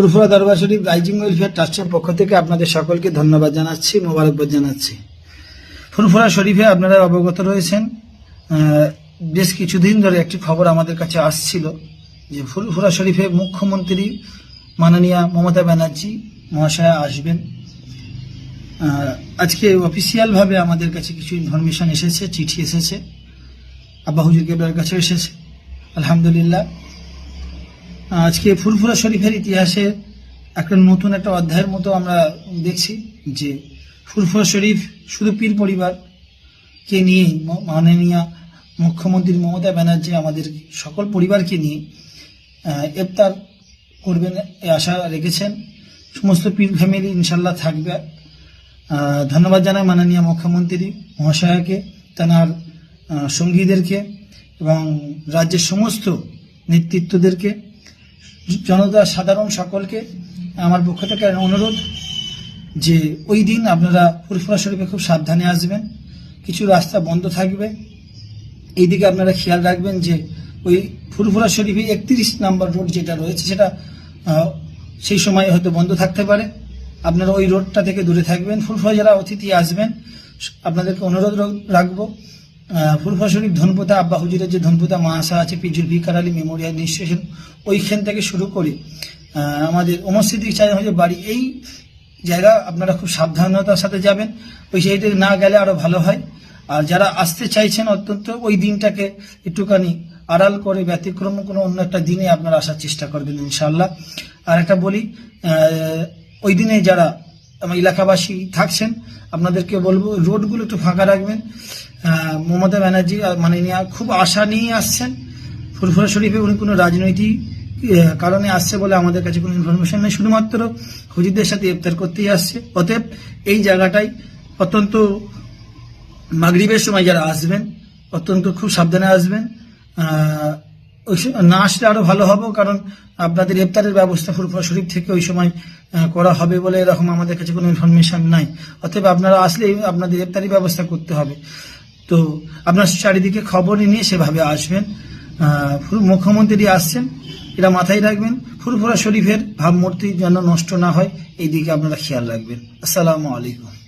ফুরফুরা দরবার শরীফ rising welfare ট্রাস্টের পক্ষ থেকে আপনাদের সকলকে ধন্যবাদ জানাচ্ছি, মোবারকবাদ জানাচ্ছি। ফুরফুরা শরীফে আপনারা অবগত রয়েছেন বেশ কিছুদিন ধরে একটি খবর আমাদের কাছে আসছিল যে ফুরফুরা শরীফে মুখ্যমন্ত্রী মাননীয়া মমতা ব্যানার্জি মহাশয়া আসবেন। আজকে অফিসিয়ালভাবে আমাদের কাছে কিছু ইনফরমেশন এসেছে, চিঠি এসেছে আব্বা হুজুর কাছে এসেছে। আলহামদুলিল্লাহ। আজকে ফুরফুরা শরীফের ইতিহাসে একটা নতুন একটা অধ্যায়ের মতো আমরা দেখছি যে ফুরফুরা শরীফ শুধু পীর পরিবারকে নিয়ে, মাননীয় মুখ্যমন্ত্রী মমতা ব্যানার্জি আমাদের সকল পরিবারকে নিয়ে ইফতার করবেন আশা রেখেছেন। সমস্ত পীর ফ্যামিলি ইনশাল্লাহ থাকবে। ধন্যবাদ জানাই মাননীয় মুখ্যমন্ত্রী মহাশয়াকে, তেনার সঙ্গীদেরকে এবং রাজ্যের সমস্ত নেতৃত্বদেরকে। জনতা সাধারণ সকলকে আমার পক্ষ থেকে অনুরোধ যে ওই দিন আপনারা ফুরফুরা শরীফে খুব সাবধানে আসবেন, কিছু রাস্তা বন্ধ থাকবে। এইদিকে আপনারা খেয়াল রাখবেন যে ওই ফুরফুরা শরীফে একত্রিশ নাম্বার রোড যেটা রয়েছে সেটা সেই সময় হয়তো বন্ধ থাকতে পারে। আপনারা ওই রোডটা থেকে দূরে থাকবেন। ফুরফুরা যারা অতিথি আসবেন, আপনাদেরকে অনুরোধ রাখব শরীফ ধনপোতা আব্বা হুজুরের যে ধনপোতা মাহাসা আছে পিজুর ভিকার আলী মেমোরিয়াল ইনস্টিটিউশন, ওইখান থেকে শুরু করে আমাদের অমরসিদ্দিক চাই হচ্ছে বাড়ি, এই জায়গা আপনারা খুব সাবধানতার সাথে যাবেন। ওই সাইডে না গেলে আরও ভালো হয়। আর যারা আসতে চাইছেন অত্যন্ত, ওই দিনটাকে একটুখানি আড়াল করে ব্যতিক্রম কোনো অন্য একটা দিনে আপনারা আসার চেষ্টা করবেন ইনশাল্লাহ আর একটা বলি ওই দিনে যারা এলাকাবাসী থাকছেন, আপনাদেরকে বলব, রোডগুলো একটু ফাঁকা রাখবেন। মমতা ব্যানার্জি মাননীয়া খুব আশা নিয়ে আসছেন। ফুরফুরা শরীফে উনি কোনো রাজনৈতিক কারণে আসছে বলে আমাদের কাছে কোনো ইনফরমেশন নেই। শুধুমাত্র হুজুরদের সাথে ইফতার করতেই আসছে। অতএব এই জায়গাটাই অত্যন্ত মাগরিবের সময় যারা আসবেন, অত্যন্ত খুব সাবধানে আসবেন। ওই না আসলে আরও ভালো হবে, কারণ আপনাদের ইফতারের ব্যবস্থা ফুরফুরা শরীফ থেকে ওই সময় করা হবে বলে এরকম আমাদের কাছে কোনো ইনফরমেশন নাই। অতএব আপনারা আসলে আপনাদের ইফতারি ব্যবস্থা করতে হবে। তো আপনার চারিদিকে খবর নিয়ে সেভাবে আসবেন। মুখ্যমন্ত্রী আসছেন, এটা মাথায় রাখবেন। ফুরফুরা শরীফের ভাবমূর্তি যেন নষ্ট না হয় এই দিকে আপনারা খেয়াল রাখবেন। আসসালামু আলাইকুম।